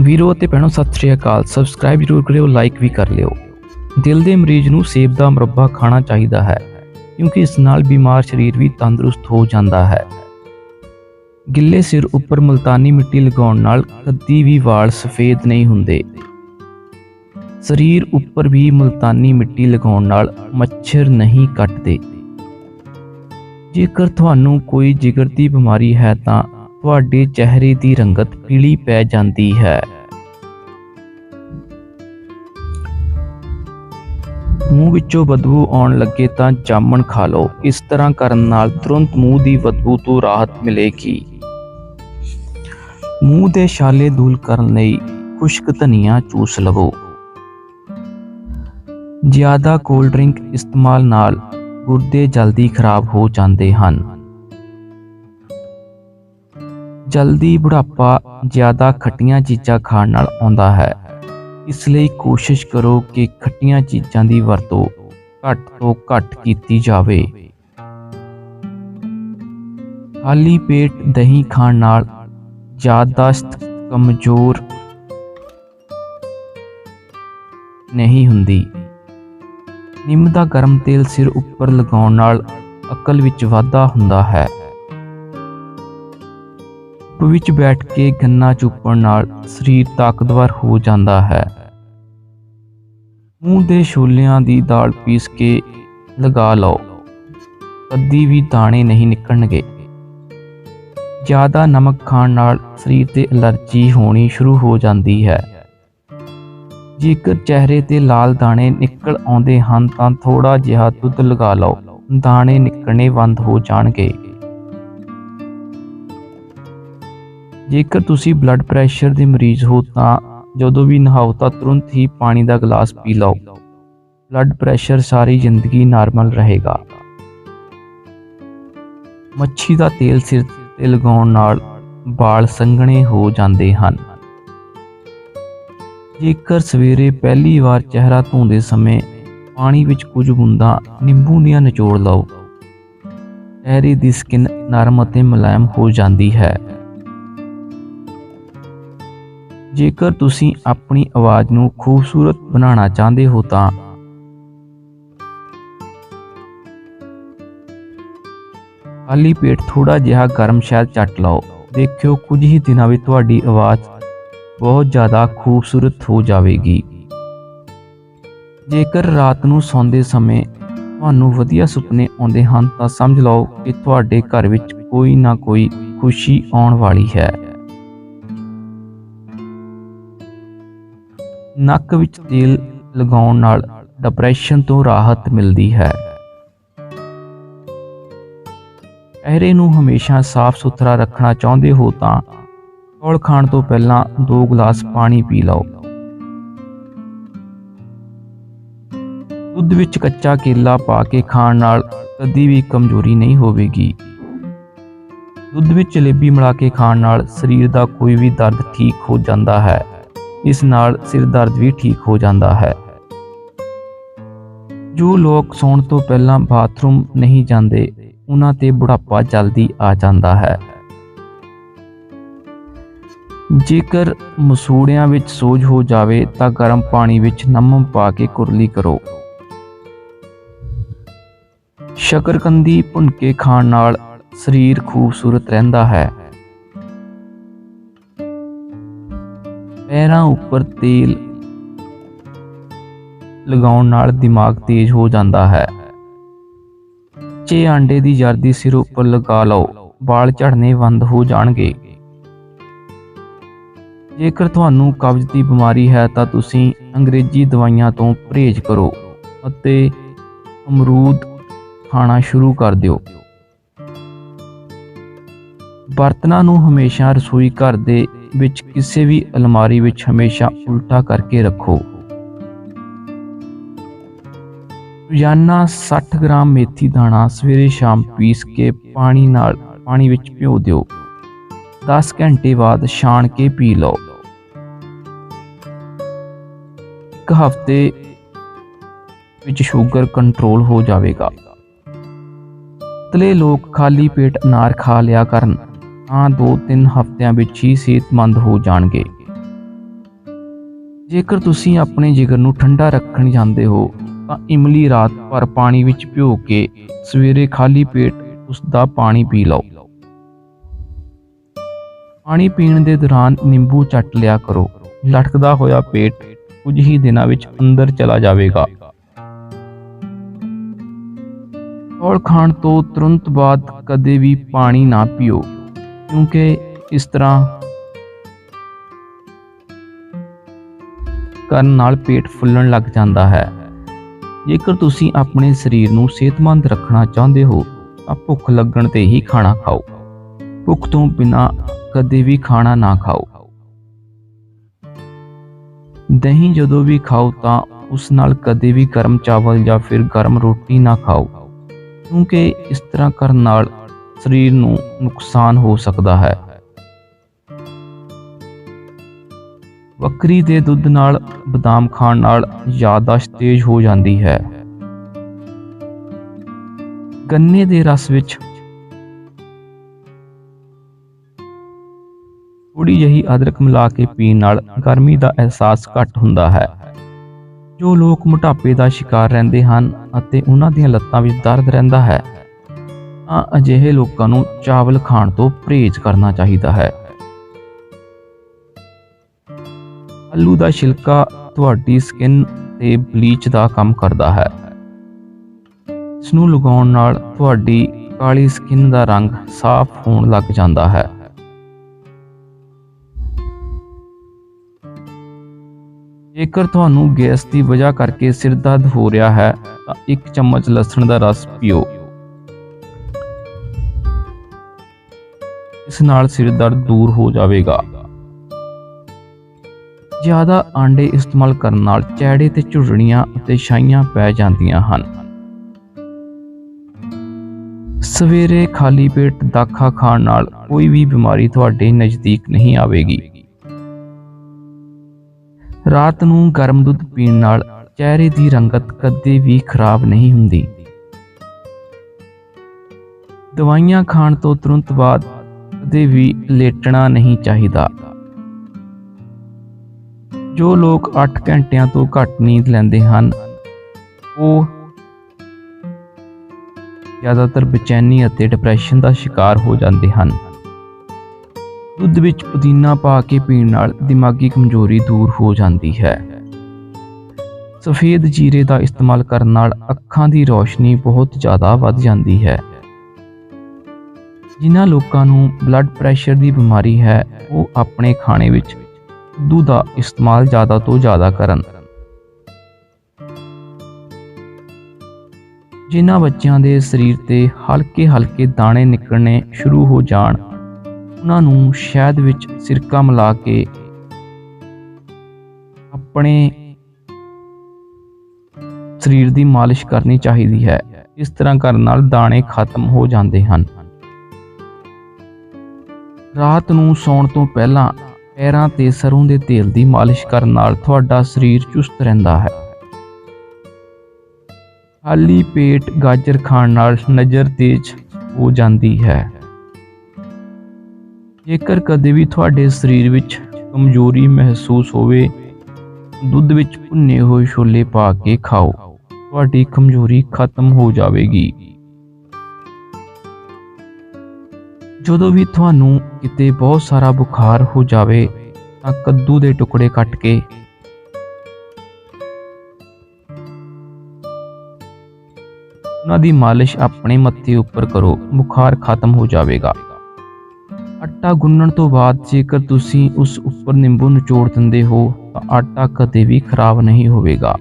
ਵੀਰੋ ਅਤੇ ਭੈਣੋ, ਸਤਿ ਸ਼੍ਰੀ ਅਕਾਲ। ਸਬਸਕ੍ਰਾਈਬ ਜ਼ਰੂਰ ਕਰਿਓ ਲਾਈਕ ਵੀ ਕਰ ਲਿਓ। ਦਿਲ ਦੇ ਮਰੀਜ਼ ਨੂੰ ਸੇਬ ਦਾ ਮੁਰੱਬਾ ਖਾਣਾ ਚਾਹੀਦਾ ਹੈ, ਕਿਉਂਕਿ ਇਸ ਨਾਲ ਬਿਮਾਰ ਸਰੀਰ ਵੀ ਤੰਦਰੁਸਤ ਹੋ ਜਾਂਦਾ ਹੈ। ਗਿੱਲੇ ਸਿਰ ਉੱਪਰ ਮਲਤਾਨੀ ਮਿੱਟੀ ਲਗਾਉਣ ਨਾਲ ਕਦੀ ਵੀ ਵਾਲ ਸਫੇਦ ਨਹੀਂ ਹੁੰਦੇ। ਸਰੀਰ ਉੱਪਰ ਵੀ ਮਲਤਾਨੀ ਮਿੱਟੀ ਲਗਾਉਣ ਨਾਲ ਮੱਛਰ ਨਹੀਂ ਕੱਟਦੇ। ਜੇਕਰ ਤੁਹਾਨੂੰ ਕੋਈ ਜਿਗਰ ਦੀ ਬਿਮਾਰੀ ਹੈ ਤਾਂ ਤੁਹਾਡੇ ਚਿਹਰੇ ਦੀ ਰੰਗਤ ਪੀਲੀ ਪੈ ਜਾਂਦੀ ਹੈ। ਮੂੰਹ ਵਿੱਚੋਂ ਬਦਬੂ ਆਉਣ ਲੱਗੇ ਤਾਂ ਜਾਮਣ ਖਾ ਲਓ। ਇਸ ਤਰ੍ਹਾਂ ਕਰਨ ਨਾਲ ਤੁਰੰਤ ਮੂੰਹ ਦੀ ਬਦਬੂ ਤੋਂ ਰਾਹਤ ਮਿਲੇਗੀ। ਮੂੰਹ ਦੇ ਛਾਲੇ ਦੂਰ ਕਰਨ ਲਈ ਖੁਸ਼ਕ ਧਨੀਆ ਚੂਸ ਲਵੋ। ਜ਼ਿਆਦਾ ਕੋਲਡ ਡਰਿੰਕ ਇਸਤੇਮਾਲ ਨਾਲ ਗੁਰਦੇ ਜਲਦੀ ਖਰਾਬ ਹੋ ਜਾਂਦੇ ਹਨ। ਜਲਦੀ ਬੁਢਾਪਾ ਜ਼ਿਆਦਾ ਖੱਟੀਆਂ ਚੀਜ਼ਾਂ ਖਾਣ ਨਾਲ ਆਉਂਦਾ ਹੈ। ਇਸ ਲਈ ਕੋਸ਼ਿਸ਼ ਕਰੋ ਕਿ ਖੱਟੀਆਂ ਚੀਜ਼ਾਂ ਦੀ ਵਰਤੋਂ ਘੱਟ ਤੋਂ ਘੱਟ ਕੀਤੀ ਜਾਵੇ। ਖਾਲੀ ਪੇਟ ਦਹੀਂ ਖਾਣ ਨਾਲ ਯਾਦਾਸ਼ਤ ਕਮਜ਼ੋਰ ਨਹੀਂ ਹੁੰਦੀ। ਨਿੰਮ ਦਾ ਗਰਮ ਤੇਲ ਸਿਰ ਉੱਪਰ ਲਗਾਉਣ ਨਾਲ ਅਕਲ ਵਿੱਚ ਵਾਧਾ ਹੁੰਦਾ ਹੈ। ਧੁੱਪ ਵਿੱਚ ਬੈਠ ਕੇ ਗੰਨਾ ਚੁੱਪਣ ਨਾਲ ਸਰੀਰ ਤਾਕਤਵਰ ਹੋ ਜਾਂਦਾ ਹੈ। ਮੂੰਹ ਦੇ ਛੋਲਿਆਂ ਦੀ ਦਾਲ ਪੀਸ ਕੇ ਲਗਾ ਲਓ। ਕਦੀ ਵੀ ਦਾਣੇ ਨਹੀਂ ਨਿਕਲਣਗੇ। ਜ਼ਿਆਦਾ ਨਮਕ ਖਾਣ ਨਾਲ ਸਰੀਰ ਤੇ ਅਲਰਜੀ ਹੋਣੀ ਸ਼ੁਰੂ ਹੋ ਜਾਂਦੀ ਹੈ। ਜੇਕਰ ਚਿਹਰੇ ਤੇ ਲਾਲ ਦਾਣੇ ਨਿਕਲ ਆਉਂਦੇ ਹਨ ਤਾਂ ਥੋੜਾ ਜਿਹਾ ਦੁੱਧ ਲਗਾ ਲਓ। ਦਾਣੇ ਨਿਕਲਣੇ ਬੰਦ ਹੋ ਜਾਣਗੇ। ਜੇਕਰ ਤੁਸੀਂ ਬਲੱਡ ਪ੍ਰੈਸ਼ਰ ਦੇ ਮਰੀਜ਼ ਹੋ ਤਾਂ ਜਦੋਂ ਵੀ ਨਹਾਓ ਤਾਂ ਤੁਰੰਤ ਹੀ ਪਾਣੀ ਦਾ ਗਲਾਸ ਪੀ ਲਓ। ਬਲੱਡ ਪ੍ਰੈਸ਼ਰ ਸਾਰੀ ਜ਼ਿੰਦਗੀ ਨਾਰਮਲ ਰਹੇਗਾ। ਮੱਛੀ ਦਾ ਤੇਲ ਸਿਰ ਤੇ ਲਗਾਉਣ ਨਾਲ ਵਾਲ ਸੰਘਣੇ ਹੋ ਜਾਂਦੇ ਹਨ। ਜੇਕਰ ਸਵੇਰੇ ਪਹਿਲੀ ਵਾਰ ਚਿਹਰਾ ਧੋਂਦੇ ਸਮੇਂ ਪਾਣੀ ਵਿੱਚ ਕੁਝ ਬੂੰਦਾਂ ਨਿੰਬੂ ਦੀਆਂ ਨਿਚੋੜ ਲਓ ਚਿਹਰੇ ਦੀ ਸਕਿਨ ਨਰਮ ਅਤੇ ਮੁਲਾਇਮ ਹੋ ਜਾਂਦੀ ਹੈ। ਜੇਕਰ ਤੁਸੀਂ ਆਪਣੀ ਆਵਾਜ਼ ਨੂੰ ਖੂਬਸੂਰਤ ਬਣਾਉਣਾ ਚਾਹੁੰਦੇ ਹੋ ਤਾਂ ਖਾਲੀ ਪੇਟ ਥੋੜਾ ਜਿਹਾ ਗਰਮ ਸ਼ਹਿਦ ਚੱਟ ਲਓ। ਦੇਖਿਓ, ਕੁਝ ਹੀ ਦਿਨਾਂ ਵਿੱਚ ਤੁਹਾਡੀ ਆਵਾਜ਼ ਬਹੁਤ ਜ਼ਿਆਦਾ ਖੂਬਸੂਰਤ ਹੋ ਜਾਵੇਗੀ। ਜੇਕਰ ਰਾਤ ਨੂੰ ਸੌਂਦੇ ਸਮੇਂ ਤੁਹਾਨੂੰ ਵਧੀਆ ਸੁਪਨੇ ਆਉਂਦੇ ਹਨ ਤਾਂ ਸਮਝ ਲਓ ਕਿ ਤੁਹਾਡੇ ਘਰ ਵਿੱਚ ਕੋਈ ਨਾ ਕੋਈ ਖੁਸ਼ੀ ਆਉਣ ਵਾਲੀ ਹੈ। ਨੱਕ ਵਿੱਚ ਤੇਲ ਲਗਾਉਣ ਨਾਲ ਡਿਪਰੈਸ਼ਨ ਤੋਂ ਰਾਹਤ ਮਿਲਦੀ ਹੈ। ਚਿਹਰੇ ਨੂੰ ਹਮੇਸ਼ਾ ਸਾਫ਼ ਸੁਥਰਾ ਰੱਖਣਾ ਚਾਹੁੰਦੇ ਹੋ ਤਾਂ ਚੌਲ ਖਾਣ ਤੋਂ ਪਹਿਲਾਂ 2 ਗਲਾਸ ਪਾਣੀ ਪੀ ਲਓ। ਦੁੱਧ ਵਿੱਚ ਕੱਚਾ ਕੇਲਾ ਪਾ ਕੇ ਖਾਣ ਨਾਲ ਕਦੀ ਵੀ ਕਮਜ਼ੋਰੀ ਨਹੀਂ ਹੋਵੇਗੀ। ਦੁੱਧ ਵਿੱਚ ਜਲੇਬੀ ਮਿਲਾ ਕੇ ਖਾਣ ਨਾਲ ਸਰੀਰ ਦਾ ਕੋਈ ਵੀ ਦਰਦ ਠੀਕ ਹੋ ਜਾਂਦਾ ਹੈ। ਇਸ ਨਾਲ ਸਿਰ ਦਰਦ ਵੀ ਠੀਕ ਹੋ ਜਾਂਦਾ ਹੈ। ਜੋ ਲੋਕ ਸੌਣ ਤੋਂ ਪਹਿਲਾਂ ਬਾਥਰੂਮ ਨਹੀਂ ਜਾਂਦੇ, ਉਹਨਾਂ ਤੇ ਬੁਢਾਪਾ ਜਲਦੀ ਆ ਜਾਂਦਾ ਹੈ। ਜੇਕਰ ਮਸੂੜਿਆਂ ਵਿੱਚ ਸੋਜ ਹੋ ਜਾਵੇ, ਤਾਂ ਗਰਮ ਪਾਣੀ ਵਿੱਚ ਨਮਕ ਪਾ ਕੇ ਕੁਰਲੀ ਕਰੋ। ਸ਼ਕਰਕੰਦੀ ਭੁੰਨ ਕੇ ਖਾਣ ਨਾਲ ਸਰੀਰ ਖੂਬਸੂਰਤ ਰਹਿੰਦਾ ਹੈ। ਪੈਰਾਂ ਉੱਪਰ ਤੇਲ ਲਗਾਉਣ ਨਾਲ ਦਿਮਾਗ ਤੇਜ਼ ਹੋ ਜਾਂਦਾ ਹੈ। ਕੱਚੇ ਆਂਡੇ ਦੀ ਜਰਦੀ ਸਿਰ ਉੱਪਰ ਲਗਾ ਲਓ, ਵਾਲ ਝੜਨੇ ਬੰਦ ਹੋ ਜਾਣਗੇ। ਜੇਕਰ ਤੁਹਾਨੂੰ ਕਬਜ਼ ਦੀ ਬਿਮਾਰੀ ਹੈ ਤਾਂ ਤੁਸੀਂ ਅੰਗਰੇਜ਼ੀ ਦਵਾਈਆਂ ਤੋਂ ਪਰਹੇਜ਼ ਕਰੋ ਅਤੇ ਅਮਰੂਦ ਖਾਣਾ ਸ਼ੁਰੂ ਕਰ ਦਿਓ। ਬਰਤਨਾਂ ਨੂੰ ਹਮੇਸ਼ਾ ਰਸੋਈ ਘਰ ਦੇ ਵਿੱਚ ਕਿਸੇ ਵੀ ਅਲਮਾਰੀ ਵਿੱਚ ਹਮੇਸ਼ਾ ਉਲਟਾ ਕਰਕੇ ਰੱਖੋ। ਰੋਜ਼ਾਨਾ 60 ਗ੍ਰਾਮ ਮੇਥੀ ਦਾਣਾ ਸਵੇਰੇ ਸ਼ਾਮ ਪੀਸ ਕੇ ਪਾਣੀ ਨਾਲ ਪਾਣੀ ਵਿੱਚ ਭਿਓ ਦਿਓ। 10 ਘੰਟੇ ਬਾਅਦ ਛਾਣ ਕੇ ਪੀ ਲਓ। ਇੱਕ ਹਫ਼ਤੇ ਵਿੱਚ ਸ਼ੂਗਰ ਕੰਟਰੋਲ ਹੋ ਜਾਵੇਗਾ। ਤਲੇ ਲੋਕ ਖਾਲੀ ਪੇਟ ਅਨਾਰ ਖਾ ਲਿਆ ਕਰਨ। ਤਾਂ 2-3 ਹਫ਼ਤਿਆਂ ਵਿੱਚ ਹੀ ਸਿਹਤਮੰਦ ਹੋ ਜਾਣਗੇ। ਜੇਕਰ ਤੁਸੀਂ ਆਪਣੇ ਜਿਗਰ ਨੂੰ ਠੰਡਾ ਰੱਖਣ ਜਾਂਦੇ ਹੋ, ਤਾਂ ਇਮਲੀ ਰਾਤ ਭਰ ਪਾਣੀ ਵਿੱਚ ਭਿਓ ਕੇ ਸਵੇਰੇ ਖਾਲੀ ਪੇਟ ਉਸ ਦਾ ਪਾਣੀ ਪੀ ਲਓ। ਪਾਣੀ ਪੀਣ ਦੇ ਦੌਰਾਨ ਨਿੰਬੂ ਚੱਟ ਲਿਆ ਕਰੋ। ਲਟਕਦਾ ਹੋਇਆ ਪੇਟ ਕੁਝ ਹੀ ਦਿਨਾਂ ਵਿੱਚ ਅੰਦਰ ਚਲਾ ਜਾਵੇਗਾ। ਚੌਲ ਖਾਣ ਤੋਂ ਤੁਰੰਤ ਬਾਅਦ ਕਦੇ ਵੀ ਪਾਣੀ ਨਾ ਪੀਓ। ਕਿਉਂਕਿ ਇਸ ਤਰ੍ਹਾਂ ਕਰਨ ਨਾਲ ਪੇਟ ਫੁੱਲਣ ਲੱਗ ਜਾਂਦਾ ਹੈ। ਜੇਕਰ ਤੁਸੀਂ ਆਪਣੇ ਸਰੀਰ ਨੂੰ ਸਿਹਤਮੰਦ ਰੱਖਣਾ ਚਾਹੁੰਦੇ ਹੋ, ਤਾਂ ਭੁੱਖ ਲੱਗਣ ਤੇ ਹੀ ਖਾਣਾ ਖਾਓ। ਭੁੱਖ ਤੋਂ ਬਿਨਾਂ ਕਦੇ ਵੀ ਖਾਣਾ ਨਾ ਖਾਓ। ਦਹੀਂ ਜਦੋਂ ਵੀ ਖਾਓ ਤਾਂ ਉਸ ਨਾਲ ਕਦੇ ਵੀ ਗਰਮ ਚਾਵਲ ਜਾਂ ਫਿਰ ਗਰਮ ਰੋਟੀ ਨਾ ਖਾਓ। ਕਿਉਂਕਿ ਇਸ ਤਰ੍ਹਾਂ ਕਰਨ ਨਾਲ ਸਰੀਰ ਨੂੰ ਨੁਕਸਾਨ ਹੋ ਸਕਦਾ ਹੈ। ਬੱਕਰੀ ਦੇ ਦੁੱਧ ਨਾਲ ਬਦਾਮ ਖਾਣ ਨਾਲ ਯਾਦਾਸ਼ਤ ਤੇਜ਼ ਹੋ ਜਾਂਦੀ ਹੈ। ਗੰਨੇ ਦੇ ਰਸ ਵਿੱਚ ਥੋੜੀ ਜਿਹੀ ਅਦਰਕ ਮਿਲਾ ਕੇ ਪੀਣ ਨਾਲ ਗਰਮੀ ਦਾ ਅਹਿਸਾਸ ਘੱਟ ਹੁੰਦਾ ਹੈ। ਜੋ ਲੋਕ ਮੋਟਾਪੇ ਦਾ ਸ਼ਿਕਾਰ ਰਹਿੰਦੇ ਹਨ ਅਤੇ ਉਹਨਾਂ ਦੀਆਂ ਲੱਤਾਂ ਵਿੱਚ ਦਰਦ ਰਹਿੰਦਾ ਹੈ। ਤਾਂ ਅਜਿਹੇ ਲੋਕਾਂ ਨੂੰ ਚਾਵਲ ਖਾਣ ਤੋਂ ਪਰਹੇਜ਼ ਕਰਨਾ ਚਾਹੀਦਾ ਹੈ। ਆਲੂ ਦਾ ਛਿਲਕਾ ਤੁਹਾਡੀ ਸਕਿਨ ਤੇ ਬਲੀਚ ਦਾ ਕੰਮ ਕਰਦਾ ਹੈ। ਇਸ ਨੂੰ ਲਗਾਉਣ ਨਾਲ ਤੁਹਾਡੀ ਕਾਲੀ ਸਕਿਨ ਦਾ ਰੰਗ ਸਾਫ਼ ਹੋਣ ਲੱਗ ਜਾਂਦਾ ਹੈ। ਜੇਕਰ ਤੁਹਾਨੂੰ ਗੈਸ ਦੀ ਵਜ੍ਹਾ ਕਰਕੇ ਸਿਰ ਦਰਦ ਹੋ ਰਿਹਾ ਹੈ, ਤਾਂ ਇੱਕ ਚਮਚ ਲਸਣ ਦਾ ਰਸ ਪੀਓ। ਇਸ ਨਾਲ ਸਿਰ ਦਰਦ ਦੂਰ ਹੋ ਜਾਵੇਗਾ। ਜ਼ਿਆਦਾ ਆਂਡੇ ਇਸਤੇਮਾਲ ਕਰਨ ਨਾਲ ਚਿਹਰੇ ਤੇ ਝੁਰੜੀਆਂ ਅਤੇ ਛਾਈਆਂ ਪੈ ਜਾਂਦੀਆਂ ਹਨ। ਸਵੇਰੇ ਖਾਲੀ ਪੇਟ ਦਾਖਾ ਖਾਣ ਨਾਲ ਕੋਈ ਵੀ ਬਿਮਾਰੀ ਤੁਹਾਡੇ ਨਜ਼ਦੀਕ ਨਹੀਂ ਆਵੇਗੀ। ਰਾਤ ਨੂੰ ਗਰਮ ਦੁੱਧ ਪੀਣ ਨਾਲ ਚਿਹਰੇ ਦੀ ਰੰਗਤ ਕਦੇ ਵੀ ਖਰਾਬ ਨਹੀਂ ਹੁੰਦੀ। ਦਵਾਈਆਂ ਖਾਣ ਤੋਂ ਤੁਰੰਤ ਬਾਅਦ ਕਦੇ ਵੀ ਲੇਟਣਾ ਨਹੀਂ ਚਾਹੀਦਾ। ਜੋ ਲੋਕ 8 ਘੰਟਿਆਂ ਤੋਂ ਘੱਟ ਨੀਂਦ ਲੈਂਦੇ ਹਨ, ਉਹ ਜ਼ਿਆਦਾਤਰ ਬੇਚੈਨੀ ਅਤੇ ਡਿਪਰੈਸ਼ਨ ਦਾ ਸ਼ਿਕਾਰ ਹੋ ਜਾਂਦੇ ਹਨ। ਦੁੱਧ ਵਿੱਚ ਪੁਦੀਨਾ ਪਾ ਕੇ ਪੀਣ ਨਾਲ ਦਿਮਾਗੀ ਕਮਜ਼ੋਰੀ ਦੂਰ ਹੋ ਜਾਂਦੀ ਹੈ। ਸਫੇਦ ਜੀਰੇ ਦਾ ਇਸਤੇਮਾਲ ਕਰਨ ਨਾਲ ਅੱਖਾਂ ਦੀ ਰੋਸ਼ਨੀ ਬਹੁਤ ਜ਼ਿਆਦਾ ਵੱਧ ਜਾਂਦੀ ਹੈ। ਜਿਨ੍ਹਾਂ ਲੋਕਾਂ ਨੂੰ ਬਲੱਡ ਪ੍ਰੈਸ਼ਰ ਦੀ ਬਿਮਾਰੀ ਹੈ, ਉਹ ਆਪਣੇ ਖਾਣੇ ਵਿੱਚ ਦੁੱਧ ਦਾ ਇਸਤੇਮਾਲ ਜ਼ਿਆਦਾ ਤੋਂ ਜ਼ਿਆਦਾ ਕਰਨ। ਜਿਨ੍ਹਾਂ ਬੱਚਿਆਂ ਦੇ ਸਰੀਰ ਤੇ ਹਲਕੇ ਹਲਕੇ ਦਾਣੇ ਨਿਕਲਣੇ ਸ਼ੁਰੂ ਹੋ ਜਾਣ, ਉਹਨਾਂ ਨੂੰ ਸ਼ਹਿਦ ਵਿੱਚ ਸਿਰਕਾ ਮਿਲਾ ਕੇ ਆਪਣੇ ਸਰੀਰ ਦੀ ਮਾਲਿਸ਼ ਕਰਨੀ ਚਾਹੀਦੀ ਹੈ। ਇਸ ਤਰ੍ਹਾਂ ਕਰਨ ਨਾਲ ਦਾਣੇ ਖਤਮ ਹੋ ਜਾਂਦੇ ਹਨ। ਰਾਤ ਨੂੰ ਸੌਣ ਤੋਂ ਪਹਿਲਾਂ ਪੈਰਾਂ ਤੇ ਸਰੋਂ ਦੇ ਤੇਲ ਦੀ ਮਾਲਿਸ਼ ਕਰਨ ਨਾਲ ਤੁਹਾਡਾ ਸਰੀਰ ਚੁਸਤ ਰਹਿੰਦਾ ਹੈ। ਖਾਲੀ ਪੇਟ ਗਾਜਰ ਖਾਣ ਨਾਲ ਨਜ਼ਰ ਤੇਜ਼ ਹੋ ਜਾਂਦੀ ਹੈ। ਜੇਕਰ ਕਦੇ ਵੀ ਤੁਹਾਡੇ ਸਰੀਰ ਵਿੱਚ ਕਮਜ਼ੋਰੀ ਮਹਿਸੂਸ ਹੋਵੇ, ਦੁੱਧ ਵਿੱਚ ਭੁੰਨੇ ਹੋਏ ਛੋਲੇ ਪਾ ਕੇ ਖਾਓ। ਤੁਹਾਡੀ ਕਮਜ਼ੋਰੀ ਖਤਮ ਹੋ ਜਾਵੇਗੀ। ਜਦੋਂ ਵੀ ਤੁਹਾਨੂੰ ਕਿਤੇ ਬਹੁਤ ਸਾਰਾ ਬੁਖਾਰ ਹੋ ਜਾਵੇ, ਤਾਂ ਕੱਦੂ ਦੇ ਟੁਕੜੇ ਕੱਟ ਕੇ। ਉਹਨਾਂ ਦੀ ਮਾਲਿਸ਼ ਆਪਣੇ ਮੱਥੇ ਉੱਪਰ ਕਰੋ, ਬੁਖਾਰ ਖਤਮ ਹੋ ਜਾਵੇਗਾ। ਆਟਾ ਗੁੰਨਣ ਤੋਂ ਬਾਅਦ ਜੇਕਰ ਤੁਸੀਂ ਉਸ ਉੱਪਰ ਨਿੰਬੂ ਨਿਚੋੜ ਦਿੰਦੇ ਹੋ, ਤਾਂ ਆਟਾ ਕਦੇ ਵੀ ਖਰਾਬ ਨਹੀਂ ਹੋਵੇਗਾ।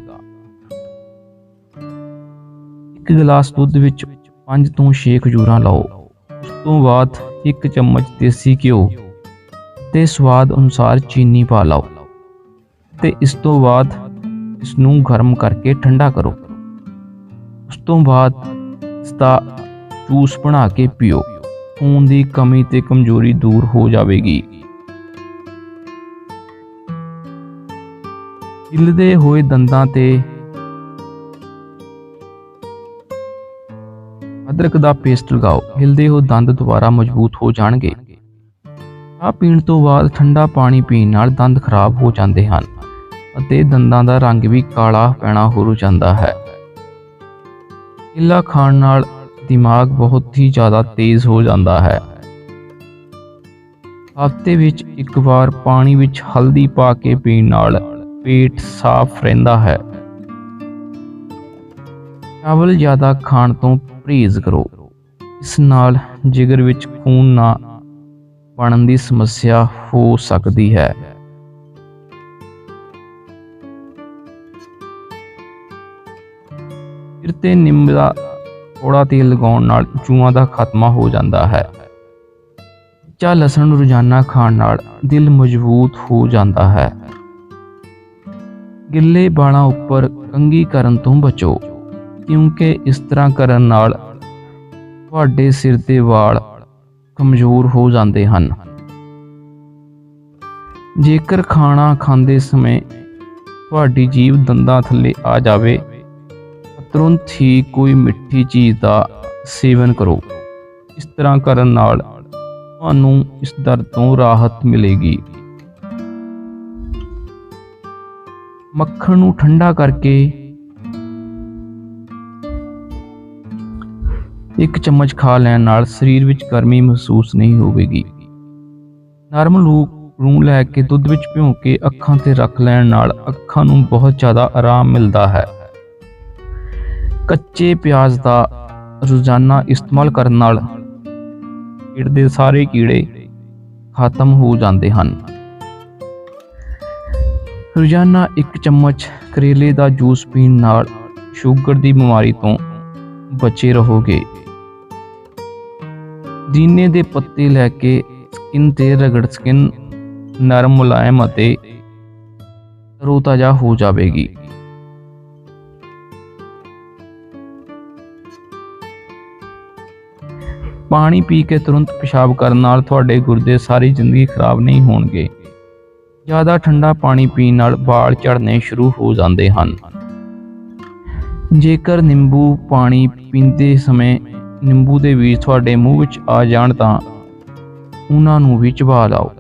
ਇੱਕ ਗਲਾਸ ਦੁੱਧ ਵਿੱਚ 5 ਤੋਂ 6 ਖਜੂਰਾਂ ਲਾਓ। ਉਸ ਤੋਂ ਬਾਅਦ ਇੱਕ ਚਮਚ ਦੇਸੀ ਘਿਓ ਤੇ ਸਵਾਦ ਅਨੁਸਾਰ ਚੀਨੀ ਪਾ ਲਓ ਤੇ ਇਸ ਤੋਂ ਬਾਅਦ ਇਸ ਨੂੰ ਗਰਮ ਕਰਕੇ ਠੰਡਾ ਕਰੋ। ਉਸ ਤੋਂ ਬਾਅਦ ਇਸ ਦਾ ਜੂਸ ਬਣਾ ਕੇ ਪੀਓ। ਖੂਨ ਦੀ ਕਮੀ ਤੇ ਕਮਜ਼ੋਰੀ ਦੂਰ ਹੋ ਜਾਵੇਗੀ। ਹਿੱਲਦੇ ਹੋਏ ਦੰਦਾਂ ਤੇ ਅਦਰਕ ਦਾ ਪੇਸਟ ਲਗਾਓ। ਹਿਲਦੇ ਹੋ ਦੰਦ ਦੁਬਾਰਾ ਮਜ਼ਬੂਤ ਹੋ ਜਾਣਗੇ। ਚਾਹ ਪੀਣ ਤੋਂ ਬਾਅਦ ਠੰਡਾ ਪਾਣੀ ਪੀਣ ਨਾਲ ਦੰਦ ਖਰਾਬ ਹੋ ਜਾਂਦੇ ਹਨ ਅਤੇ ਦੰਦਾਂ ਦਾ ਰੰਗ ਵੀ ਕਾਲਾ ਪੈਣਾ ਹੋ ਜਾਂਦਾ ਹੈ। ਕੇਲਾ ਖਾਣ ਨਾਲ ਦਿਮਾਗ ਬਹੁਤ ਹੀ ਜ਼ਿਆਦਾ ਤੇਜ਼ ਹੋ ਜਾਂਦਾ ਹੈ। ਹਫ਼ਤੇ ਵਿੱਚ ਇੱਕ ਵਾਰ ਪਾਣੀ ਵਿੱਚ ਹਲਦੀ ਪਾ ਕੇ ਪੀਣ ਨਾਲ ਪੇਟ ਸਾਫ਼ ਰਹਿੰਦਾ ਹੈ। ਚਾਵਲ ਜ਼ਿਆਦਾ ਖਾਣ ਤੋਂ ਪਰਹੇਜ਼ ਕਰੋ। ਇਸ ਨਾਲ ਜਿਗਰ ਵਿੱਚ ਖੂਨ ਨਾ ਬਣਨ ਦੀ ਸਮੱਸਿਆ ਹੋ ਸਕਦੀ ਹੈ। ਸਿਰ ਤੇ ਨਿੰਮ ਦਾ ਥੋੜਾ ਤੇਲ ਲਗਾਉਣ ਨਾਲ ਜੂਆਂ ਦਾ ਖਾਤਮਾ ਹੋ ਜਾਂਦਾ ਹੈ। ਕੱਚਾ ਲਸਣ ਰੋਜ਼ਾਨਾ ਖਾਣ ਨਾਲ ਦਿਲ ਮਜ਼ਬੂਤ ਹੋ ਜਾਂਦਾ ਹੈ। ਗਿੱਲੇ ਬਾਲਾਂ ਉੱਪਰ ਕੰਘੀ ਕਰਨ ਤੋਂ ਬਚੋ। ਕਿਉਂਕਿ ਇਸ ਤਰ੍ਹਾਂ ਕਰਨ ਨਾਲ ਤੁਹਾਡੇ ਸਿਰ ਦੇ ਵਾਲ ਕਮਜ਼ੋਰ ਹੋ ਜਾਂਦੇ ਹਨ। ਜੇਕਰ ਖਾਣਾ ਖਾਂਦੇ ਸਮੇਂ ਤੁਹਾਡੀ ਜੀਭ ਦੰਦਾਂ ਥੱਲੇ ਆ ਜਾਵੇ ਤੁਰੰਤ ਹੀ ਕੋਈ ਮਿੱਠੀ ਚੀਜ਼ ਦਾ ਸੇਵਨ ਕਰੋ। ਇਸ ਤਰ੍ਹਾਂ ਕਰਨ ਨਾਲ ਤੁਹਾਨੂੰ ਇਸ ਦਰਦ ਤੋਂ ਰਾਹਤ ਮਿਲੇਗੀ। ਮੱਖਣ ਨੂੰ ਠੰਡਾ ਕਰਕੇ ਇੱਕ ਚਮਚ ਖਾ ਲੈਣ ਨਾਲ ਸਰੀਰ ਵਿੱਚ ਗਰਮੀ ਮਹਿਸੂਸ ਨਹੀਂ ਹੋਵੇਗੀ। ਨਰਮ ਲੂਕ ਨੂੰ ਲੈ ਕੇ ਦੁੱਧ ਵਿੱਚ ਭਿਉਂ ਕੇ ਅੱਖਾਂ ਤੇ ਰੱਖ ਲੈਣ ਨਾਲ ਅੱਖਾਂ ਨੂੰ ਬਹੁਤ ਜ਼ਿਆਦਾ ਆਰਾਮ ਮਿਲਦਾ ਹੈ। ਕੱਚੇ ਪਿਆਜ਼ ਦਾ ਰੋਜ਼ਾਨਾ ਇਸਤੇਮਾਲ ਕਰਨ ਨਾਲ ਪੇਟ ਦੇ ਸਾਰੇ ਕੀੜੇ ਖਤਮ ਹੋ ਜਾਂਦੇ ਹਨ। ਰੋਜ਼ਾਨਾ ਇੱਕ ਚਮਚ ਕਰੇਲੇ ਦਾ ਜੂਸ ਪੀਣ ਨਾਲ ਸ਼ੂਗਰ ਦੀ ਬਿਮਾਰੀ ਤੋਂ ਬਚੇ ਰਹੋਗੇ। ਦੀਨੇ ਦੇ ਪੱਤੇ ਲੈ ਕੇ ਸਕਿਨ ਤੇ ਰਗੜ ਸਕਿਨ, ਨਰਮ ਮੁਲਾਇਮ ਅਤੇ ਤਰੋਤਾਜ਼ਾ ਹੋ ਜਾਵੇਗੀ। ਪਾਣੀ ਪੀ ਕੇ ਤੁਰੰਤ ਪਿਸ਼ਾਬ ਕਰਨ ਨਾਲ ਤੁਹਾਡੇ ਗੁਰਦੇ ਸਾਰੀ ਜ਼ਿੰਦਗੀ ਖਰਾਬ ਨਹੀਂ ਹੋਣਗੇ। ਜ਼ਿਆਦਾ ਠੰਡਾ ਪਾਣੀ ਪੀਣ ਨਾਲ ਵਾਲ ਝੜਨੇ ਸ਼ੁਰੂ ਹੋ ਜਾਂਦੇ ਹਨ। ਜੇਕਰ ਨਿੰਬੂ ਪਾਣੀ ਪੀਂਦੇ ਸਮੇਂ ਨਿੰਬੂ ਦੇ ਬੀਜ ਤੁਹਾਡੇ ਮੂੰਹ ਵਿੱਚ ਆ ਜਾਣ ਤਾਂ ਉਹਨਾਂ ਨੂੰ ਵੀ ਚਬਾ ਲਓ।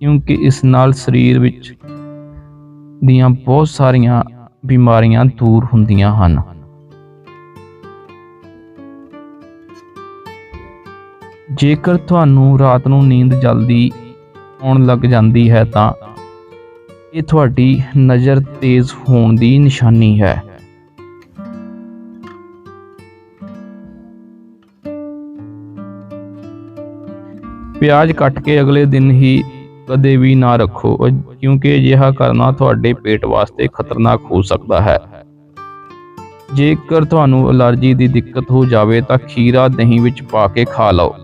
ਕਿਉਂਕਿ ਇਸ ਨਾਲ ਸਰੀਰ ਵਿੱਚ ਦੀਆਂ ਬਹੁਤ ਸਾਰੀਆਂ ਬਿਮਾਰੀਆਂ ਦੂਰ ਹੁੰਦੀਆਂ ਹਨ। ਜੇਕਰ ਤੁਹਾਨੂੰ ਰਾਤ ਨੂੰ ਨੀਂਦ ਜਲਦੀ ਆਉਣ ਲੱਗ ਜਾਂਦੀ ਹੈ ਤਾਂ ਇਹ ਤੁਹਾਡੀ ਨਜ਼ਰ ਤੇਜ਼ ਹੋਣ ਦੀ ਨਿਸ਼ਾਨੀ ਹੈ। ਪਿਆਜ਼ ਕੱਟ ਕੇ ਅਗਲੇ ਦਿਨ ਹੀ ਕਦੇ ਵੀ ਨਾ ਰੱਖੋ, ਕਿਉਂਕਿ ਅਜਿਹਾ ਕਰਨਾ ਤੁਹਾਡੇ ਪੇਟ ਵਾਸਤੇ ਖਤਰਨਾਕ ਹੋ ਸਕਦਾ ਹੈ। ਜੇਕਰ ਤੁਹਾਨੂੰ ਅਲਰਜੀ ਦੀ ਦਿੱਕਤ ਹੋ ਜਾਵੇ ਤਾਂ ਖੀਰਾ ਦਹੀਂ ਵਿੱਚ ਪਾ ਕੇ ਖਾ ਲਓ।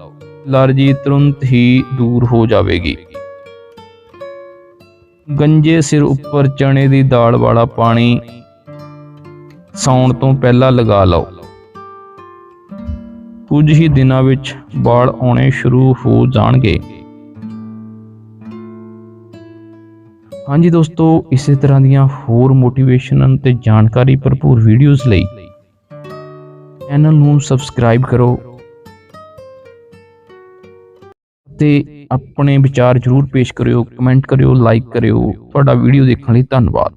ਅਲਰਜੀ ਤੁਰੰਤ ਹੀ ਦੂਰ ਹੋ ਜਾਵੇਗੀ। ਗੰਜੇ ਸਿਰ ਉੱਪਰ ਚਣੇ ਦੀ ਦਾਲ ਵਾਲਾ ਪਾਣੀ ਸੌਣ ਤੋਂ ਪਹਿਲਾਂ ਲਗਾ ਲਓ। ਕੁਝ ਹੀ ਦਿਨਾਂ ਵਿੱਚ ਵਾਲ ਆਉਣੇ ਸ਼ੁਰੂ ਹੋ ਜਾਣਗੇ। ਹਾਂਜੀ ਦੋਸਤੋ, ਇਸੇ ਤਰ੍ਹਾਂ ਦੀਆਂ ਹੋਰ ਮੋਟੀਵੇਸ਼ਨ ਤੇ ਜਾਣਕਾਰੀ ਭਰਪੂਰ ਵੀਡੀਓਜ਼ ਲਈ ਚੈਨਲ ਨੂੰ ਸਬਸਕ੍ਰਾਈਬ ਕਰੋ ਤੇ ਆਪਣੇ ਵਿਚਾਰ ਜਰੂਰ ਪੇਸ਼ ਕਰਿਓ ਕਮੈਂਟ ਕਰਿਓ ਲਾਈਕ ਕਰਿਓ। ਤੁਹਾਡਾ ਵੀਡੀਓ ਦੇਖਣ ਲਈ ਧੰਨਵਾਦ।